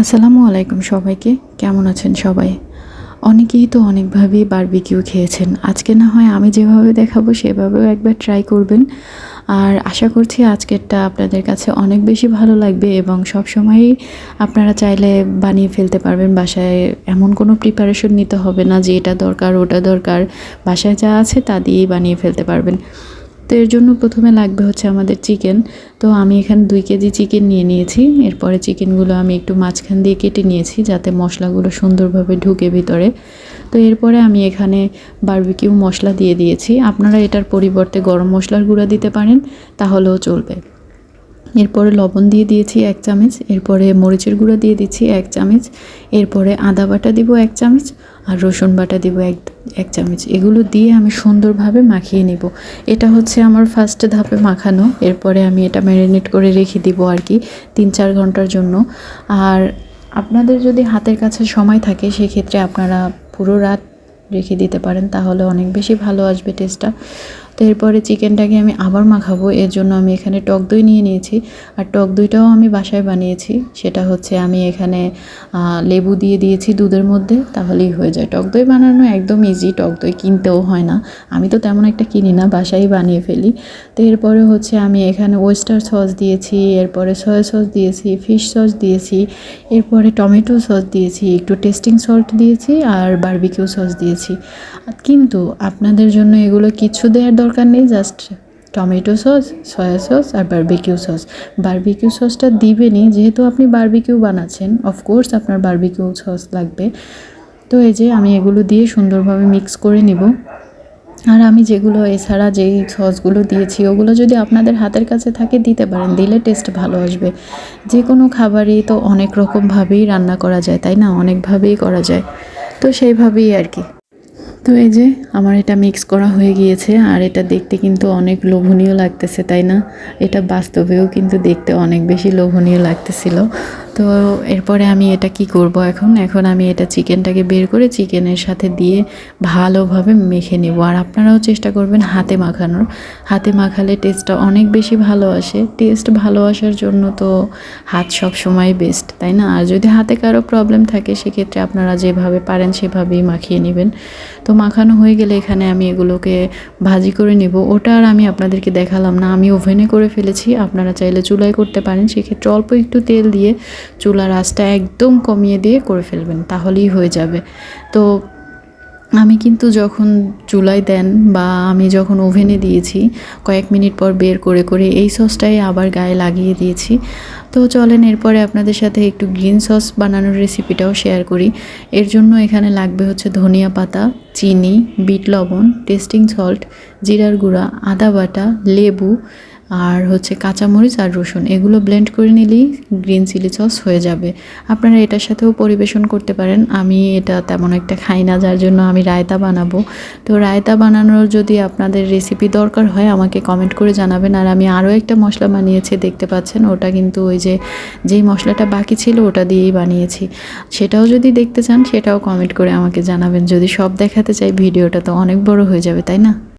আসসালামু আলাইকুম সবাইকে। কেমন আছেন সবাই? অনেকেই তো অনেকভাবেই বারবিকিউ খেয়েছেন। আজকে না হয় আমি যেভাবে দেখাবো সেভাবেও একবার ট্রাই করবেন। আর আশা করছি আজকেরটা আপনাদের কাছে অনেক বেশি ভালো লাগবে এবং সব সময়ই আপনারা চাইলে বানিয়ে ফেলতে পারবেন। বাসায় এমন কোনো প্রিপারেশন নিতে হবে না যে এটা দরকার, ওটা দরকার। বাসায় যা আছে তা দিয়েই বানিয়ে ফেলতে পারবেন। তো এর জন্য প্রথমে লাগবে হচ্ছে আমাদের চিকেন। তো আমি এখানে দুই কেজি চিকেন নিয়ে নিয়েছি। এরপরে চিকেনগুলো আমি একটু মাঝখান দিয়ে কেটে নিয়েছি যাতে মশলাগুলো সুন্দরভাবে ঢুকে ভিতরে। তো এরপরে আমি এখানে বারবিকিউ মশলা দিয়ে দিয়েছি। আপনারা এটার পরিবর্তে গরম মশলার গুঁড়া দিতে পারেন, তাহলেও চলবে। এরপরে লবণ দিয়ে দিয়েছি এক চামচ, এরপরে মরিচের গুঁড়ো দিয়ে দিচ্ছি এক চামচ, এরপরে আদা বাটা দিব এক চামচ আর রসুন বাটা দিব এক এক চামচ। এগুলো দিয়ে আমি সুন্দরভাবে মাখিয়ে নেব। এটা হচ্ছে আমার ফার্স্ট ধাপে মাখানো, এরপরে আমি এটা ম্যারিনেট করে রেখে দিব আর কি তিন চার ঘণ্টার জন্য। আর আপনাদের যদি হাতের কাছে সময় থাকে, সেক্ষেত্রে আপনারা পুরো রাত রেখে দিতে পারেন, তাহলে অনেক বেশি ভালো আসবে টেস্টটা তো এরপরে চিকেনটাকে আমি আবার মাখাবো, এর জন্য আমি এখানে টক দই নিয়ে নিয়েছি। আর টক দইটাও আমি বাসায় বানিয়েছি, সেটা হচ্ছে আমি এখানে লেবু দিয়ে দিয়েছি দুধের মধ্যে, তাহলেই হয়ে যায়। টক দই বানানো একদম ইজি টক দই কিনতেও হয় না। আমি তো তেমন একটা কিনি না বাসায় বানিয়ে ফেলি। তো এরপরে হচ্ছে আমি এখানে ওয়েস্টার সস দিয়েছি, এরপরে সয়া সস দিয়েছি ফিশ সস দিয়েছি, এরপরে টমেটো সস দিয়েছি, একটু টেস্টিং সল্ট দিয়েছি, আর বারবিকিউ সস দিয়েছি। কিন্তু আপনাদের জন্য এগুলো কিছু দেওয়ার দরকার নেই just tomato sauce soya sauce আর বারবিকিউ সস বারবিকিউ সসটা দিবেনই, যেহেতু আপনি বারবিকিউ বানাচ্ছেন অফকোর্স আপনার বারবিকিউ সস লাগবে। তো এই যে আমি এগুলো দিয়ে সুন্দরভাবে মিক্স করে নিব। আর আমি যেগুলো এছাড়া যেই সসগুলো দিয়েছি, ওগুলো যদি আপনাদের হাতের কাছে থাকে, দিতে পারেন। দিলে টেস্ট ভালো আসবে। যে কোনো খাবারই তো অনেক রকমভাবেই রান্না করা যায়, তাই না? অনেকভাবেই করা যায়। তো সেইভাবেই আর কি। তো এই যে আমার এটা মিক্স করা হয়ে গিয়েছে, আর এটা দেখতে কিন্তু অনেক লোভনীয় লাগতেছে, তাই না? এটা বাস্তবেও কিন্তু দেখতে অনেক বেশি লোভনীয় লাগতেছিল। তো এরপরে আমি এটা কি করব এখন? এখন আমি এটা চিকেনটাকে বের করে চিকেনের সাথে দিয়ে ভালোভাবে মেখে নেব। আর আপনারাও চেষ্টা করবেন হাতে মাখানোর। হাতে মাখালে টেস্টটা অনেক বেশি ভালো আসে। টেস্ট ভালো আসার জন্য তো হাত সব সময় বেস্ট তাই না? আর যদি হাতে কারও প্রবলেম থাকে, সেক্ষেত্রে আপনারা যেভাবে পারেন সেভাবেই মাখিয়ে নেবেন। তো মাখানো হয়ে গেলে এখানে আমি এগুলোকে ভাজি করে নেব। ওটা আর আমি আপনাদেরকে দেখালাম না। আমি ওভেনে করে ফেলেছি। আপনারা চাইলে চুলায় করতে পারেন। সেক্ষেত্রে অল্প একটু তেল দিয়ে চুলার আঁচটা একদম কমিয়ে দিয়ে করে ফেলবেন। তাহলেই হয়ে যাবে। তো আমি কিন্তু যখন চুলায় দেন বা আমি যখন ওভেনে দিয়েছি, কয়েক মিনিট পর বের করে করে এই সসটাই আবার গায়ে লাগিয়ে দিয়েছি। তো চলেন এরপরে আপনাদের সাথে একটু গ্রিন সস বানানোর রেসিপিটাও শেয়ার করি। এর জন্য এখানে লাগবে হচ্ছে ধনিয়া পাতা, চিনি, বিট লবণ, টেস্টিং সল্ট, জিরার গুঁড়া, আদা বাটা, লেবু আর হচ্ছে কাঁচামরিচ আর রসুন, এগুলো ব্লেন্ড করে নিলেই গ্রিন চিলি সস হয়ে যাবে। আপনারা এটার সাথেও পরিবেশন করতে পারেন। আমি এটা তেমন একটা খাই না, যার জন্য আমি রায়তা বানাবো। তো রায়তা বানানোর যদি আপনাদের রেসিপি দরকার হয়, আমাকে কমেন্ট করে জানাবেন। আর আমি আরও একটা মশলা বানিয়েছি, দেখতে পাচ্ছেন, ওটা কিন্তু ওই যে, যেই মশলাটা বাকি ছিল, ওটা দিয়েই বানিয়েছি। সেটাও যদি দেখতে চান, সেটাও কমেন্ট করে আমাকে জানাবেন। যদি সব দেখাতে চাই, ভিডিওটা তো অনেক বড় হয়ে যাবে, তাই না?